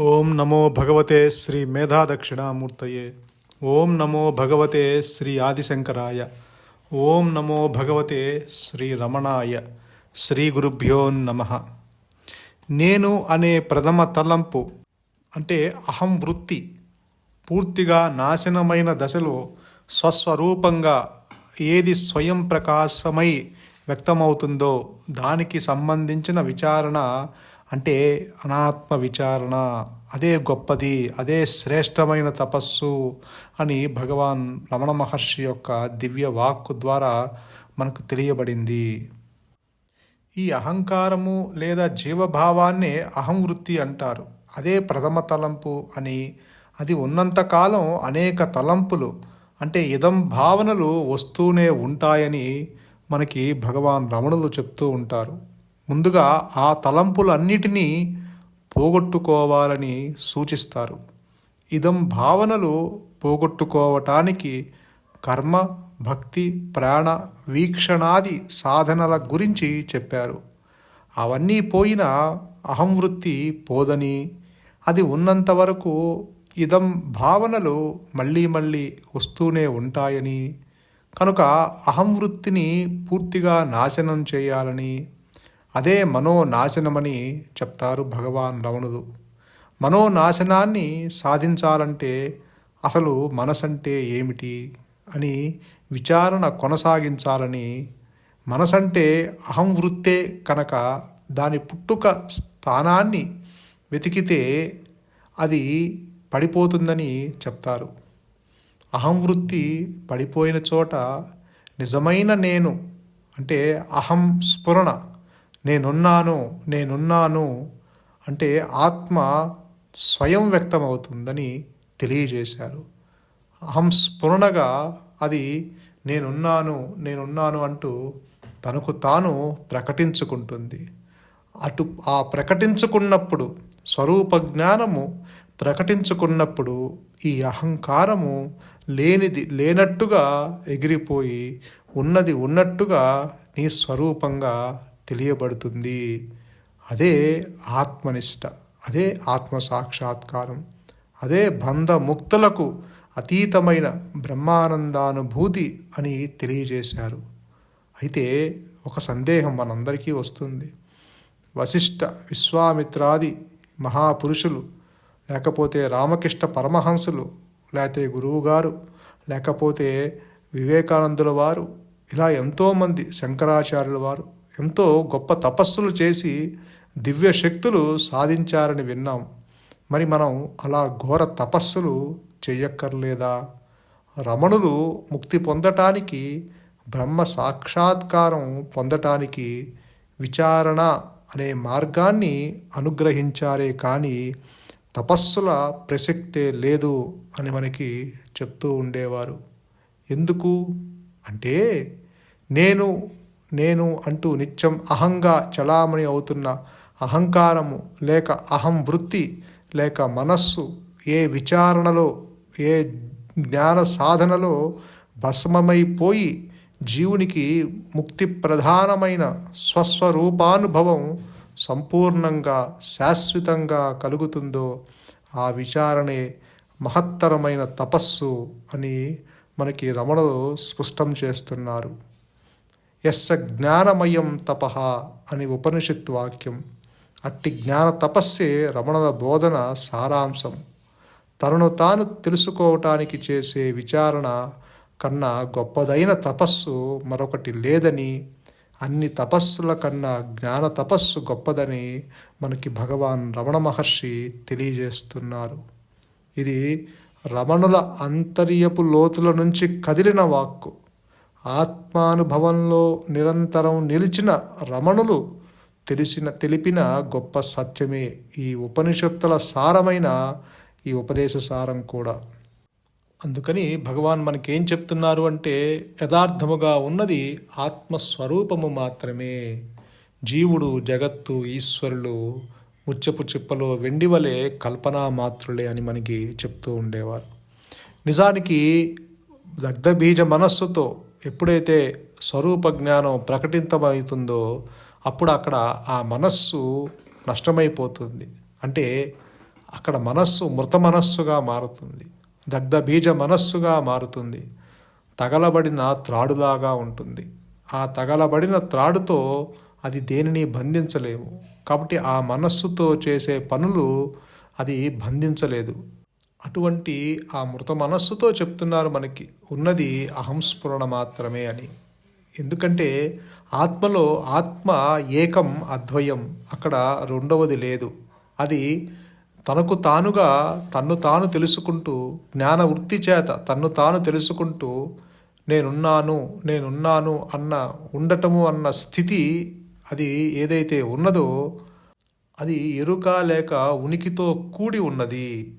ఓం నమో భగవతే శ్రీ మేధా దక్షిణామూర్తయే ఓం నమో భగవతే శ్రీ ఆదిశంకరాయ. ఓం నమో భగవతే శ్రీ రమణాయ. శ్రీ గురుభ్యో నమ. నేను అనే ప్రథమ తలంపు అంటే అహం వృత్తి పూర్తిగా నాశనమైన దశలో స్వస్వరూపంగా ఏది స్వయం ప్రకాశమై వ్యక్తమవుతుందో దానికి సంబంధించిన విచారణ అంటే అనాత్మ విచారణ అదే గొప్పది అదే శ్రేష్టమైన తపస్సు అని భగవాన్ రమణ మహర్షి యొక్క దివ్య వాక్కు ద్వారా మనకు తెలియబడింది. ఈ అహంకారము లేదా జీవభావాన్నే అహం వృత్తి అంటారు. అదే ప్రథమ తలంపు అని. అది ఉన్నంతకాలం అనేక తలంపులు అంటే ఇదం భావనలు వస్తూనే ఉంటాయని మనకి భగవాన్ రమణులు చెప్తూ ఉంటారు. ముందుగా ఆ తలంపులన్నిటినీ పోగొట్టుకోవాలని సూచిస్తారు. ఇదం భావనలు పోగొట్టుకోవటానికి కర్మ భక్తి ప్రాణ వీక్షణాది సాధనల గురించి చెప్పారు. అవన్నీ పోయిన అహం వృత్తి పోదని. అది ఉన్నంత వరకు ఇదం భావనలు మళ్ళీ మళ్ళీ వస్తూనే ఉంటాయని. కనుక అహం వృత్తిని పూర్తిగా నాశనం చేయాలని అదే మనోనాశనమని చెప్తారు భగవాన్ రమణుడు మనోనాశనాన్ని సాధించాలంటే అసలు మనసంటే ఏమిటి అని విచారణ కొనసాగించాలని మనసంటే అహం వృత్తే కనుక దాని పుట్టుక స్థానాన్ని వెతికితే అది పడిపోతుందని చెప్తారు. అహం వృత్తి పడిపోయిన చోట నిజమైన నేను అంటే అహం స్ఫురణ నేనున్నాను నేనున్నాను అంటే ఆత్మ స్వయం వ్యక్తమవుతుందని తెలియజేశారు. అహం స్ఫురణగా అది నేనున్నాను నేనున్నాను అంటూ తనకు తాను ప్రకటించుకుంటుంది. అటు ఆ ప్రకటించుకున్నప్పుడు స్వరూప జ్ఞానము ప్రకటించుకున్నప్పుడు ఈ అహంకారము లేనిది లేనట్టుగా ఎగిరిపోయి ఉన్నది ఉన్నట్టుగా నీ స్వరూపంగా తెలియబడుతుంది. అదే ఆత్మనిష్ట అదే ఆత్మ సాక్షాత్కారం అదే బంధముక్తులకు అతీతమైన బ్రహ్మానందానుభూతి అని తెలియజేశారు. అయితే ఒక సందేహం మనందరికీ వస్తుంది. వశిష్ఠ విశ్వామిత్రాది మహాపురుషులు లేకపోతే రామకృష్ణ పరమహంసులు లేకపోతే గురువుగారు లేకపోతే వివేకానందుల వారు ఇలా ఎంతోమంది శంకరాచార్యుల వారు ఎంతో గొప్ప తపస్సులు చేసి దివ్య శక్తులు సాధించారని విన్నాం. మరి మనం అలా ఘోర తపస్సులు చెయ్యక్కర్లేదా రమణులు ముక్తి పొందటానికి బ్రహ్మ సాక్షాత్కారం పొందటానికి విచారణ అనే మార్గాన్ని అనుగ్రహించారే కానీ తపస్సుల ప్రసక్తే లేదు అని మనకి చెప్తూ ఉండేవారు. ఎందుకు? అంటే నేను నేను అంటూ నిత్యం అహంగా చలామణి అవుతున్న అహంకారము లేక అహం వృత్తి లేక మనస్సు ఏ విచారణలో ఏ జ్ఞాన సాధనలో భస్మమైపోయి జీవునికి ముక్తి ప్రధానమైన స్వస్వరూపానుభవం సంపూర్ణంగా శాశ్వతంగా కలుగుతుందో ఆ విచారణే మహత్తరమైన తపస్సు అని మనకి రమణలో స్పష్టం చేస్తున్నారు. ఎస్స జ్ఞానమయం తప అని ఉపనిషత్ వాక్యం. అట్టి జ్ఞాన తపస్సే రమణుల బోధన సారాంశం. తనను తాను తెలుసుకోవటానికి చేసే విచారణ కన్నా గొప్పదైన తపస్సు మరొకటి లేదని అన్ని తపస్సుల కన్నా జ్ఞాన తపస్సు గొప్పదని మనకి భగవాన్ రమణ మహర్షి తెలియజేస్తున్నారు. ఇది రమణుల అంతర్యపు లోతుల నుంచి కదిలిన వాక్కు. ఆత్మానుభవంలో నిరంతరం నిలిచిన రమణులు తెలిసిన తెలిపిన గొప్ప సత్యమే ఈ ఉపనిషత్తుల సారమైన ఈ ఉపదేశ సారం కూడా. అందుకని భగవాన్ మనకేం చెప్తున్నారు అంటే యథార్థముగా ఉన్నది ఆత్మస్వరూపము మాత్రమే. జీవుడు జగత్తు ఈశ్వరులు ముచ్చపు చిప్పలో వెండివలే కల్పనా మాత్రులే అని మనకి చెప్తూ ఉండేవారు. నిజానికి దగ్ధబీజ మనస్సుతో ఎప్పుడైతే స్వరూప జ్ఞానం ప్రకటితమవుతుందో అప్పుడు అక్కడ ఆ మనస్సు నష్టమైపోతుంది. అంటే అక్కడ మనస్సు మృత మనస్సుగా మారుతుంది. దగ్ధ బీజ మనస్సుగా మారుతుంది. తగలబడిన త్రాడులాగా ఉంటుంది. ఆ తగలబడిన త్రాడుతో అది దేనిని బంధించలేము. కాబట్టి ఆ మనస్సుతో చేసే పనులు అది బంధించలేదు. అటువంటి ఆ మృత మనస్సుతో చెప్తున్నారు మనకి. ఉన్నది అహంస్ఫురణ మాత్రమే అని. ఎందుకంటే ఆత్మలో ఆత్మ ఏకం అద్వయం. అక్కడ రెండవది లేదు. అది తనకు తానుగా తన్ను తాను తెలుసుకుంటూ జ్ఞాన వృత్తి చేత తన్ను తాను తెలుసుకుంటూ నేనున్నాను నేనున్నాను అన్న ఉండటము అన్న స్థితి అది ఏదైతే ఉన్నదో అది ఎరుక లేక ఉనికితో కూడి ఉన్నది.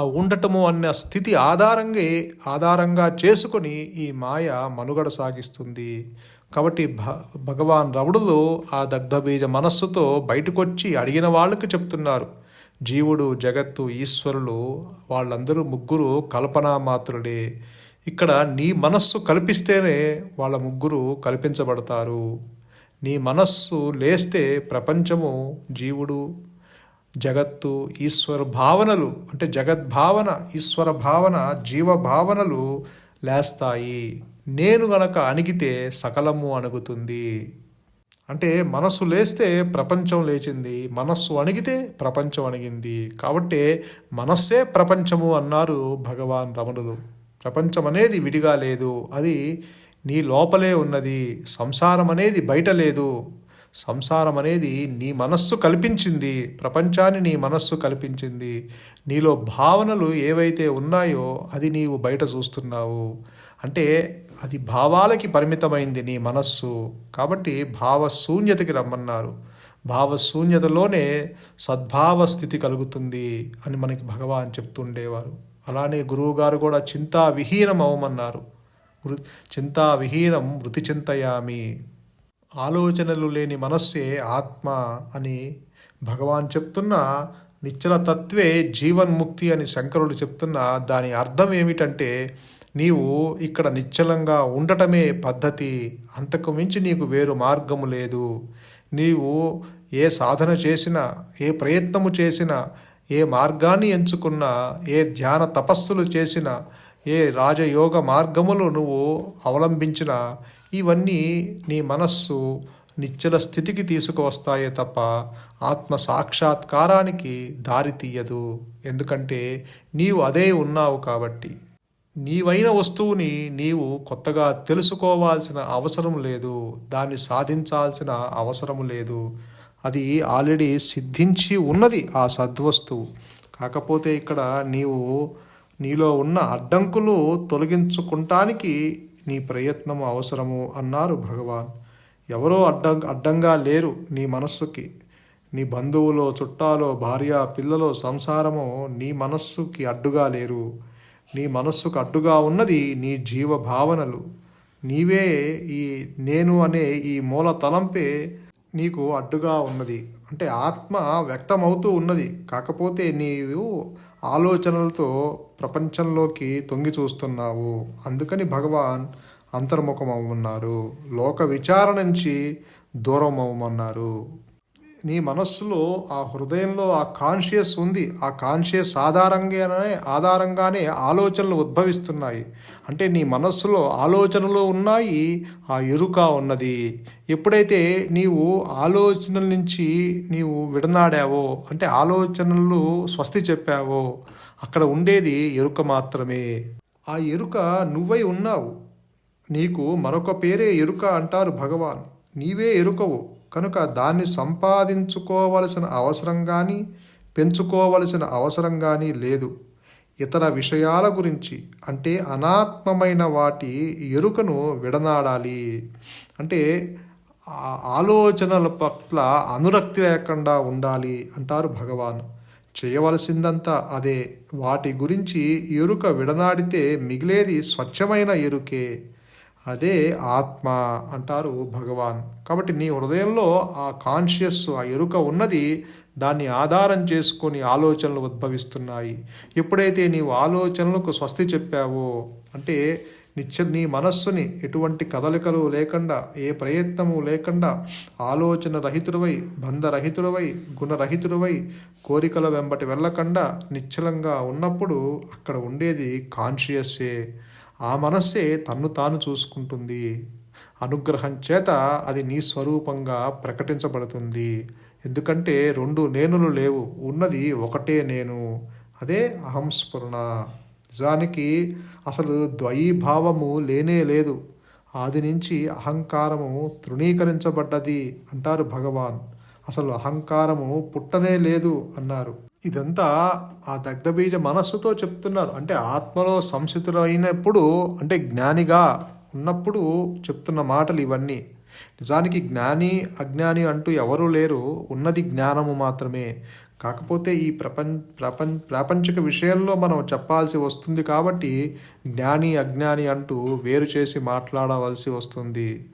ఉండటము అన్న స్థితి ఆధారంగా ఆధారంగా చేసుకొని ఈ మాయ మనుగడ సాగిస్తుంది. కాబట్టి భ భగవాన్ రవుడులు ఆ దగ్ధబీజ మనస్సుతో బయటకొచ్చి అడిగిన వాళ్ళకి చెప్తున్నారు. జీవుడు జగత్తు ఈశ్వరులు వాళ్ళందరూ ముగ్గురు కల్పనా మాత్రుడే ఇక్కడ నీ మనస్సు కల్పిస్తేనే వాళ్ళ ముగ్గురు కల్పించబడతారు. నీ మనస్సు లేస్తే ప్రపంచము జీవుడు జగత్తు ఈశ్వర భావనలు అంటే జగద్భావన ఈశ్వర భావన జీవ భావనలు లేస్తాయి. నేను గనక అణిగితే సకలము అణుగుతుంది. అంటే మనస్సు లేస్తే ప్రపంచం లేచింది. మనస్సు అణిగితే ప్రపంచం అణిగింది. కాబట్టి మనస్సే ప్రపంచము అన్నారు భగవాన్ రమణులు. ప్రపంచం అనేది విడిగా లేదు. అది నీ లోపలే ఉన్నది. సంసారం అనేది బయట లేదు. సంసారం అనేది నీ మనస్సు కల్పించింది ప్రపంచాన్ని నీ మనస్సు కల్పించింది. నీలో భావనలు ఏవైతే ఉన్నాయో అది నీవు బయట చూస్తున్నావు. అంటే అది భావాలకి పరిమితమైంది నీ మనస్సు. కాబట్టి భావశూన్యతకి రమ్మన్నారు. భావశూన్యతలోనే సద్భావ స్థితి కలుగుతుంది అని మనకి భగవాన్ చెప్తుండేవారు. అలానే గురువుగారు కూడా చింతా విహీనం అవమన్నారు మృ చింతా విహీనం మృతి చింతయామి. ఆలోచనలు లేని మనస్సే ఆత్మ అని భగవాన్ చెప్తున్న నిశ్చల తత్వే జీవన్ముక్తి అని శంకరులు చెప్తున్న దాని అర్థం ఏమిటంటే నీవు ఇక్కడ నిశ్చలంగా ఉండటమే పద్ధతి అంతకు మించి నీకు వేరు మార్గము లేదు. నీవు ఏ సాధన చేసినా ఏ ప్రయత్నము చేసినా ఏ మార్గాన్ని ఎంచుకున్నా ఏ ధ్యాన తపస్సులు చేసినా ఏ రాజయోగ మార్గములు నువ్వు అవలంబించినా ఇవన్నీ నీ మనస్సు నిశ్చల స్థితికి తీసుకువస్తాయే తప్ప ఆత్మ సాక్షాత్కారానికి దారి తీయదు. ఎందుకంటే నీవు అదే ఉన్నావు కాబట్టి. నీవైన వస్తువుని నీవు కొత్తగా తెలుసుకోవాల్సిన అవసరం లేదు. దాన్ని సాధించాల్సిన అవసరం లేదు. అది ఆల్రెడీ సిద్ధించి ఉన్నది ఆ సద్వస్తువు. కాకపోతే ఇక్కడ నీవు నీలో ఉన్న అడ్డంకులు తొలగించుకుంటానికి నీ ప్రయత్నము అవసరము అన్నారు భగవాన్. ఎవరో అడ్డం అడ్డంగా లేరు నీ మనస్సుకి. నీ బంధువులో చుట్టాలో భార్య పిల్లలు సంసారము నీ మనస్సుకి అడ్డుగా లేరు. నీ మనస్సుకు అడ్డుగా ఉన్నది నీ జీవ భావనలు నీవే ఈ నేను అనే ఈ మూల తలంపే నీకు అడ్డుగా ఉన్నది. అంటే ఆత్మ వ్యక్తమవుతూ ఉన్నది. కాకపోతే నీవు ఆలోచనలతో ప్రపంచంలోకి తొంగి చూస్తున్నావు. అందుకని భగవాన్ అంతర్ముఖమవున్నారు లోక విచారణ నుంచి దూరం అవ్వమన్నారు నీ మనస్సులో ఆ హృదయంలో ఆ కాన్షియస్ ఉంది. ఆ కాన్షియస్ ఆధారంగానే ఆధారంగానే ఆలోచనలు ఉద్భవిస్తున్నాయి. అంటే నీ మనస్సులో ఆలోచనలు ఉన్నాయి ఆ ఎరుక ఉన్నది. ఎప్పుడైతే నీవు ఆలోచనల నుంచి నీవు విడనాడావో అంటే ఆలోచనలు స్వస్తి చెప్పావో అక్కడ ఉండేది ఎరుక మాత్రమే. ఆ ఎరుక నువ్వై ఉన్నావు. నీకు మరొక పేరే ఎరుక అంటారు భగవాన్. నీవే ఎరుకవు. కనుక దాన్ని సంపాదించుకోవలసిన అవసరం కానీ పెంచుకోవలసిన అవసరం కానీ లేదు. ఇతర విషయాల గురించి అంటే అనాత్మమైన వాటి ఎరుకను విడనాడాలి. అంటే ఆలోచనల పట్ల అనురక్తి లేకుండా ఉండాలి అంటారు భగవాన్. చేయవలసిందంతా అదే. వాటి గురించి ఎరుక విడనాడితే మిగిలేది స్వచ్ఛమైన ఎరుకే. అదే ఆత్మ అంటారు భగవాన్. కాబట్టి నీ హృదయంలో ఆ కాన్షియస్ ఆ ఎరుక ఉన్నది దాన్ని ఆధారం చేసుకొని ఆలోచనలు ఉద్భవిస్తున్నాయి. ఎప్పుడైతే నీవు ఆలోచనలకు స్వస్తి చెప్పావో అంటే నిత్య నీ మనస్సుని ఎటువంటి కదలికలు లేకుండా ఏ ప్రయత్నము లేకుండా ఆలోచన రహితుడవై బంధరహితుడవై గుణరహితుడవై కోరికల వెంబటి వెళ్ళకుండా నిశ్చలంగా ఉన్నప్పుడు అక్కడ ఉండేది కాన్షియస్సే ఆ మనస్సే తన్ను తాను చూసుకుంటుంది. అనుగ్రహం చేత అది నీ స్వరూపంగా ప్రకటించబడుతుంది. ఎందుకంటే రెండు నేనులు లేవు ఉన్నది ఒకటే నేను. అదే అహంస్ఫురణ. నిజానికి అసలు ద్వయీభావము లేనే లేదు. ఆది నుంచి అహంకారము తృణీకరించబడ్డది అంటారు భగవాన్. అసలు అహంకారము పుట్టనే లేదు అన్నారు. ఇదంతా ఆ దగ్ధబీజ మనస్సుతో చెప్తున్నారు. అంటే ఆత్మలో సంసితులైనప్పుడు అంటే జ్ఞానిగా ఉన్నప్పుడు చెప్తున్న మాటలు ఇవన్నీ. నిజానికి జ్ఞాని అజ్ఞాని అంటూ ఎవరూ లేరు. ఉన్నది జ్ఞానము మాత్రమే. కాకపోతే ఈ ప్రపంచ ప్రపంచ ప్రాపంచిక విషయంలో మనం చెప్పాల్సి వస్తుంది కాబట్టి జ్ఞాని అజ్ఞాని అంటూ వేరు చేసి మాట్లాడవలసి వస్తుంది.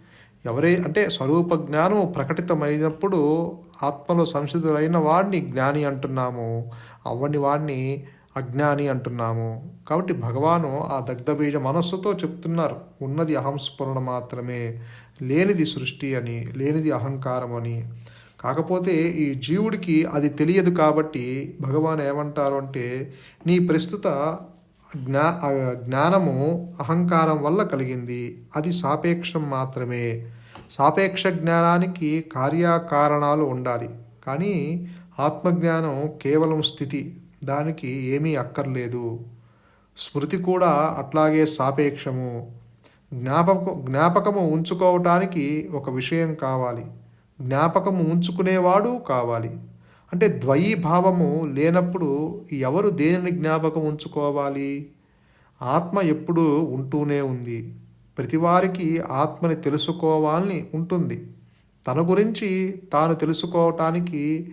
ఎవరే అంటే స్వరూప జ్ఞానం ప్రకటితమైనప్పుడు ఆత్మలో సంసిద్ధులైన వాడిని జ్ఞాని అంటున్నాము. అవ్వని వాడిని అజ్ఞాని అంటున్నాము. కాబట్టి భగవాను ఆ దగ్ధబీజ మనస్సుతో చెప్తున్నారు. ఉన్నది అహంస్ఫురణ మాత్రమే. లేనిది సృష్టి అని లేనిది అహంకారం అని. కాకపోతే ఈ జీవుడికి అది తెలియదు కాబట్టి భగవాన్ ఏమంటారు అంటే నీ ప్రస్తుత జ్ఞా జ్ఞానము అహంకారం వల్ల కలిగింది. అది సాపేక్షం మాత్రమే. సాపేక్ష జ్ఞానానికి కార్యకారణాలు ఉండాలి. కానీ ఆత్మజ్ఞానం కేవలం స్థితి. దానికి ఏమీ అక్కర్లేదు. స్మృతి కూడా అట్లాగే సాపేక్షము. జ్ఞాపక జ్ఞాపకము ఉంచుకోవటానికి ఒక విషయం కావాలి. జ్ఞాపకము ఉంచుకునేవాడు కావాలి. అంటే ద్వయీభావము లేనప్పుడు ఎవరు దేనిని జ్ఞాపకం ఉంచుకోవాలి? ఆత్మ ఎప్పుడూ ఉంటూనే ఉంది. ప్రతివారికి ఆత్మని తెలుసుకోవాలని ఉంటుంది. తన గురించి తాను తెలుసుకోవటానికి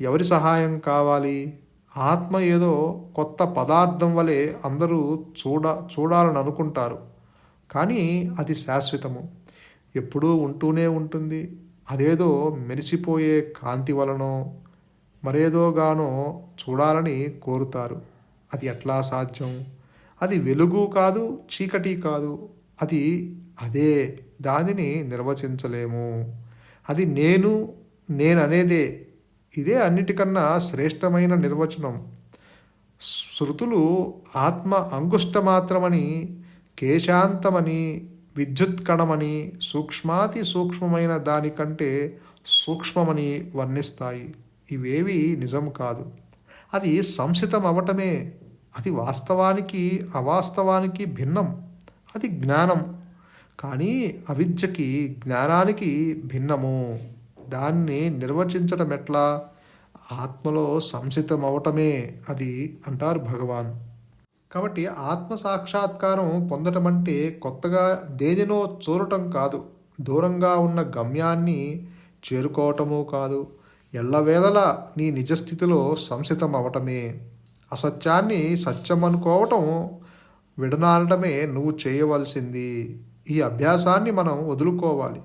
ఎవరి సహాయం కావాలి? ఆత్మ ఏదో కొత్త పదార్థం వలె అందరూ చూడ చూడాలని అనుకుంటారు. కానీ అది శాశ్వతము. ఎప్పుడూ ఉంటూనే ఉంటుంది. అదేదో మెరిసిపోయే కాంతి వలనో మరేదోగానో చూడాలని కోరుతారు. అది ఎట్లా సాధ్యం? అది వెలుగు కాదు చీకటి కాదు. అది అదే. దానిని నిర్వచించలేము. అది నేను నేననేదే. ఇదే అన్నిటికన్నా శ్రేష్టమైన నిర్వచనం. శృతులు ఆత్మ అంగుష్టమాత్రమని కేశాంతమని విద్యుత్ కణమని సూక్ష్మాతి సూక్ష్మమైన దానికంటే సూక్ష్మమని వర్ణిస్తాయి. ఇవేవి నిజం కాదు. అది సంసితం అవటమే అది వాస్తవానికి అవాస్తవానికి భిన్నం. అది జ్ఞానం. కానీ అవిద్యకి జ్ఞానానికి భిన్నము. దాన్ని నిర్వచించడం ఎట్లా? ఆత్మలో సంసితం అవటమే అది అంటారు భగవాన్. కాబట్టి ఆత్మ సాక్షాత్కారం పొందటం అంటే కొత్తగా దేనినో చూడటం కాదు. దూరంగా ఉన్న గమ్యాన్ని చేరుకోవటము కాదు. ఎల్లవేళలా నీ నిజస్థితిలో సంసితం అవటమే అసత్యాన్ని సత్యం అనుకోవటం విడనాడటమే నువ్వు చేయవలసింది. ఈ అభ్యాసాన్ని మనం వదులుకోవాలి.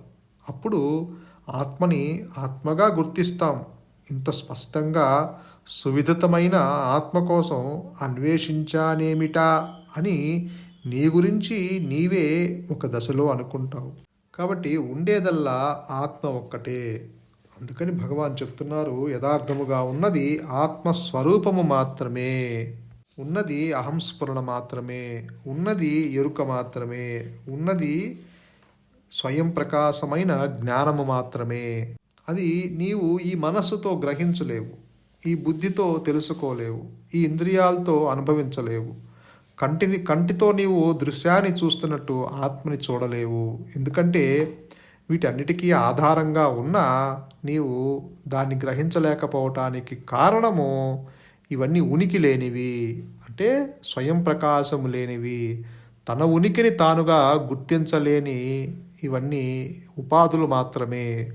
అప్పుడు ఆత్మని ఆత్మగా గుర్తిస్తాం. ఇంత స్పష్టంగా సువిధతమైన ఆత్మ కోసం అన్వేషించానేమిటా అని నీ గురించి నీవే ఒక దశలో అనుకుంటావు. కాబట్టి ఉండేదల్లా ఆత్మ ఒక్కటే. అందుకని భగవాన్ చెప్తున్నారు యథార్థముగా ఉన్నది ఆత్మస్వరూపము మాత్రమే. ఉన్నది అహంస్ఫురణ మాత్రమే. ఉన్నది ఎరుక మాత్రమే. ఉన్నది స్వయం ప్రకాశమైన జ్ఞానము మాత్రమే. అది నీవు ఈ మనస్సుతో గ్రహించలేవు ఈ బుద్ధితో తెలుసుకోలేవు ఈ ఇంద్రియాలతో అనుభవించలేవు. కంటిని కంటితో నీవు దృశ్యాన్ని చూస్తున్నట్టు ఆత్మని చూడలేవు. ఎందుకంటే వీటన్నిటికీ ఆధారంగా ఉన్న నీవు దాన్ని గ్రహించలేకపోవటానికి కారణము ఇవన్నీ ఉనికి లేనివి. అంటే స్వయం ప్రకాశము లేనివి. తన ఉనికిని తానుగా గుర్తించలేని ఇవన్నీ ఉపాధులు మాత్రమే.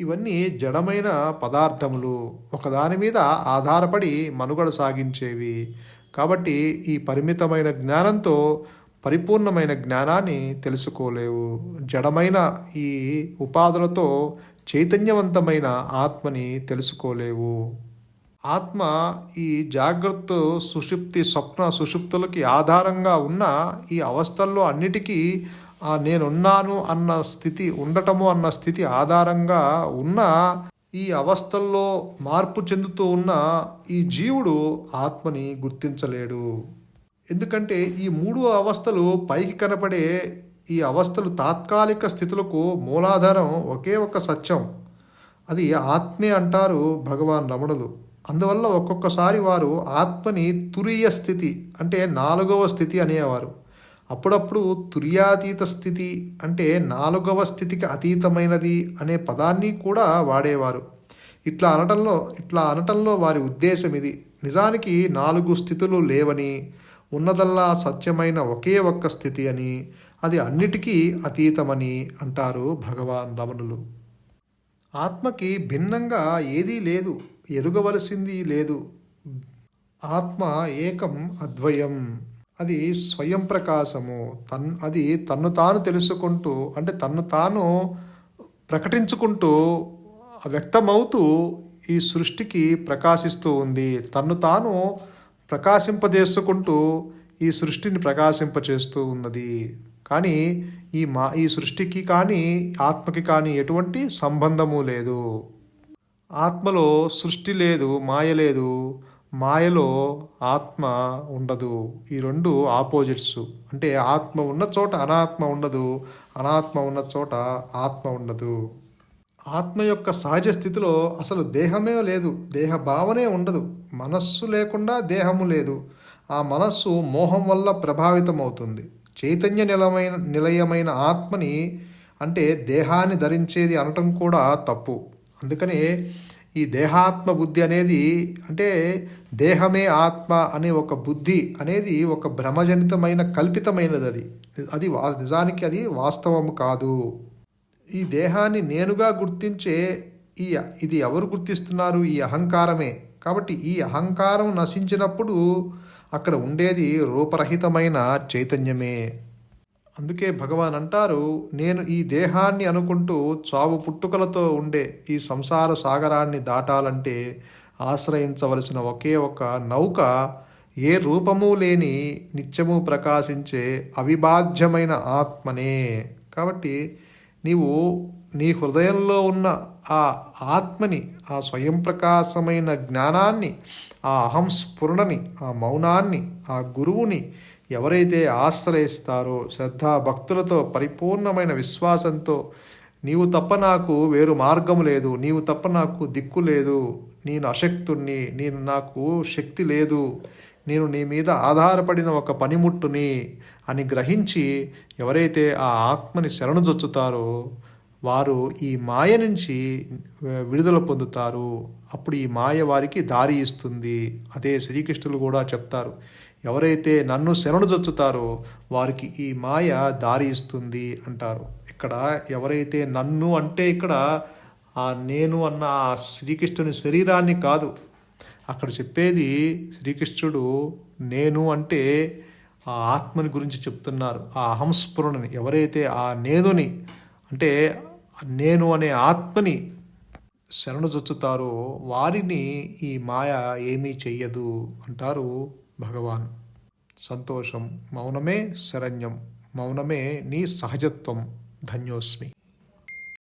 ఇవన్నీ జడమైన పదార్థములు. ఒకదాని మీద ఆధారపడి మనుగడ సాగించేవి. కాబట్టి ఈ పరిమితమైన జ్ఞానంతో పరిపూర్ణమైన జ్ఞానాన్ని తెలుసుకోలేవు. జడమైన ఈ ఉపాధులతో చైతన్యవంతమైన ఆత్మని తెలుసుకోలేవు. ఆత్మ ఈ జాగ్రత్త సుషుప్తి స్వప్న సుషుప్తులకి ఆధారంగా ఉన్న ఈ అవస్థల్లో అన్నిటికీ నేనున్నాను అన్న స్థితి ఉండటము అన్న స్థితి ఆధారంగా ఉన్న ఈ అవస్థల్లో మార్పు చెందుతూ ఉన్న ఈ జీవుడు ఆత్మని గుర్తించలేడు. ఎందుకంటే ఈ మూడు అవస్థలు పైకి కనపడే ఈ అవస్థలు తాత్కాలిక స్థితులకు మూలాధారం ఒకే ఒక సత్యం. అది ఆత్మే అంటారు భగవాన్ రమణులు. అందువల్ల ఒక్కొక్కసారి వారు ఆత్మని తురియ స్థితి అంటే నాలుగవ స్థితి అనేవారు. అప్పుడప్పుడు తుర్యాతీత స్థితి అంటే నాలుగవ స్థితికి అతీతమైనది అనే పదాన్ని కూడా వాడేవారు. ఇట్లా అనటంలో ఇట్లా అనటంలో వారి ఉద్దేశం ఇది. నిజానికి నాలుగు స్థితులు లేవని ఉన్నదల్లా సత్యమైన ఒకే ఒక్క స్థితి అని అది అన్నిటికీ అతీతమని అంటారు భగవాన్ రమణులు. ఆత్మకి భిన్నంగా ఏదీ లేదు ఎదుగవలసింది లేదు. ఆత్మ ఏకం అద్వయం. అది స్వయం ప్రకాశము. తన్ అది తన్ను తాను తెలుసుకుంటూ అంటే తన్ను తాను ప్రకటించుకుంటూ వ్యక్తమవుతూ ఈ సృష్టికి ప్రకాశిస్తూ ఉంది. తన్ను తాను ప్రకాశింపజేసుకుంటూ ఈ సృష్టిని ప్రకాశింపచేస్తూ ఉన్నది. కానీ ఈ మా ఈ సృష్టికి కానీ ఆత్మకి కానీ ఎటువంటి సంబంధము లేదు. ఆత్మలో సృష్టి లేదు మాయ లేదు. మాయలో ఆత్మ ఉండదు. ఈ రెండు ఆపోజిట్స్. అంటే ఆత్మ ఉన్న చోట అనాత్మ ఉండదు అనాత్మ ఉన్న చోట ఆత్మ ఉండదు. ఆత్మ యొక్క సహజ స్థితిలో అసలు దేహమే లేదు దేహ భావనే ఉండదు మనస్సు లేకుండా దేహము లేదు. ఆ మనస్సు మోహం వల్ల ప్రభావితమవుతుంది. చైతన్య నిలమైన నిలయమైన ఆత్మని అంటే దేహాన్ని ధరించేది అనటం కూడా తప్పు. అందుకనే ఈ దేహాత్మ బుద్ధి అనేది అంటే దేహమే ఆత్మ అనే ఒక బుద్ధి అనేది ఒక భ్రమజనితమైన కల్పితమైనది అది. అది వా నిజానికి అది వాస్తవం కాదు. ఈ దేహాన్ని నేనుగా గుర్తించే ఈ ఇది ఎవరు గుర్తిస్తున్నారు? ఈ అహంకారమే. కాబట్టి ఈ అహంకారం నశించినప్పుడు అక్కడ ఉండేది రూపరహితమైన చైతన్యమే. అందుకే భగవాన్ అంటారు నేను ఈ దేహాన్ని అనుకుంటూ చావు పుట్టుకలతో ఉండే ఈ సంసార సాగరాన్ని దాటాలంటే ఆశ్రయించవలసిన ఒకే ఒక నౌక ఏ రూపము లేని నిత్యము ప్రకాశించే అవిభాజ్యమైన ఆత్మనే. కాబట్టి నీవు నీ హృదయంలో ఉన్న ఆ ఆత్మని ఆ స్వయం ప్రకాశమైన జ్ఞానాన్ని ఆ అహం స్ఫురణని ఆ మౌనాన్ని ఆ గురువుని ఎవరైతే ఆశ్రయిస్తారో శ్రద్ధా భక్తులతో పరిపూర్ణమైన విశ్వాసంతో నీవు తప్ప నాకు వేరు మార్గం లేదు నీవు తప్ప నాకు దిక్కు లేదు నేను అశక్తుణ్ణి నేను నాకు శక్తి లేదు నేను నీ మీద ఆధారపడిన ఒక పనిముట్టుని అని గ్రహించి ఎవరైతే ఆ ఆత్మని శరణుజొచ్చుతారో వారు ఈ మాయ నుంచి విడుదల పొందుతారు. అప్పుడు ఈ మాయ వారికి దారి ఇస్తుంది. అదే శ్రీకృష్ణులు కూడా చెప్తారు. ఎవరైతే నన్ను శరణు దొచ్చుతారో వారికి ఈ మాయ దారి ఇస్తుంది అంటారు. ఇక్కడ ఎవరైతే నన్ను అంటే ఇక్కడ ఆ నేను అన్న ఆ శ్రీకృష్ణుని శరీరాన్ని కాదు. అక్కడ చెప్పేది శ్రీకృష్ణుడు నేను అంటే ఆ ఆత్మని గురించి చెప్తున్నారు. ఆ అహంస్ఫురణని ఎవరైతే ఆ నేనుని అంటే నేను అనే ఆత్మని శరణుజొచ్చుతారో వారిని ఈ మాయ ఏమీ చెయ్యదు అంటారు భగవాన్. సంతోషం మౌనమే శరణ్యం మౌనమే నీ సహజత్వం ధన్యోస్మి.